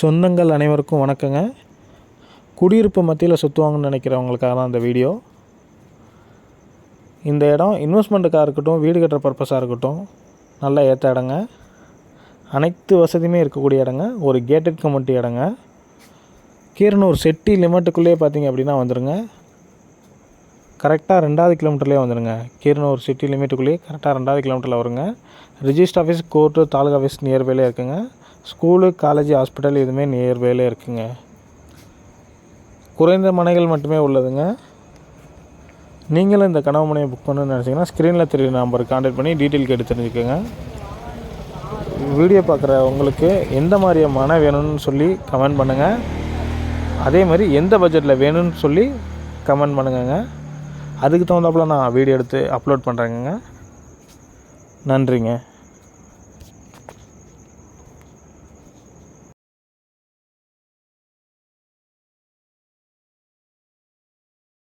சொந்தங்கள் அனைவருக்கும் வணக்கங்க. குடியிருப்பு மத்தியில் சுற்றுவாங்கன்னு நினைக்கிறவங்களுக்காக தான் இந்த வீடியோ. இந்த இடம் இன்வெஸ்ட்மெண்ட்டுக்காக இருக்கட்டும் வீடு கட்டுற பர்பஸாக இருக்கட்டும் நல்ல ஏற்ற இடங்க. அனைத்து வசதியுமே இருக்கக்கூடிய இடங்க. ஒரு கேட்டட் கமிட்டி இடங்க. கீரனூர் செட்டி லிமிட்டுக்குள்ளேயே பார்த்தீங்க அப்படின்னா வந்துடுங்க கரெக்டாக ரெண்டாவது கிலோமீட்டர்லேயே வந்துடுங்க கீரனூர் சிட்டி லிமிட்டுக்குள்ளேயே கரெக்டாக ரெண்டாவது கிலோமீட்டரில் வருங்க. Register office court taluka office நியர்பைலே இருக்குங்க. ஸ்கூலு காலேஜ் ஹாஸ்பிட்டல் இதுவுமே நியர்பையில் இருக்குங்க. குறைந்த மனைகள் மட்டுமே உள்ளதுங்க. நீங்களும் இந்த கனவு மனையை புக் பண்ணணும்னு நினச்சிங்கன்னா ஸ்க்ரீனில் தெரியுற நம்பருக்கு கான்டாக்ட் பண்ணி டீட்டெயில் கேட்டு தெரிஞ்சுக்கோங்க. வீடியோ பார்க்குற உங்களுக்கு எந்த மாதிரி மனை வேணும்னு சொல்லி கமெண்ட் பண்ணுங்கள் அதே மாதிரி எந்த பட்ஜெட்டில் வேணும்னு சொல்லி கமெண்ட் பண்ணுங்கங்க. அதுக்கு தகுந்தாப்பில் நான் வீடியோ எடுத்து அப்லோட் பண்ணுறேங்க நன்றிங்க.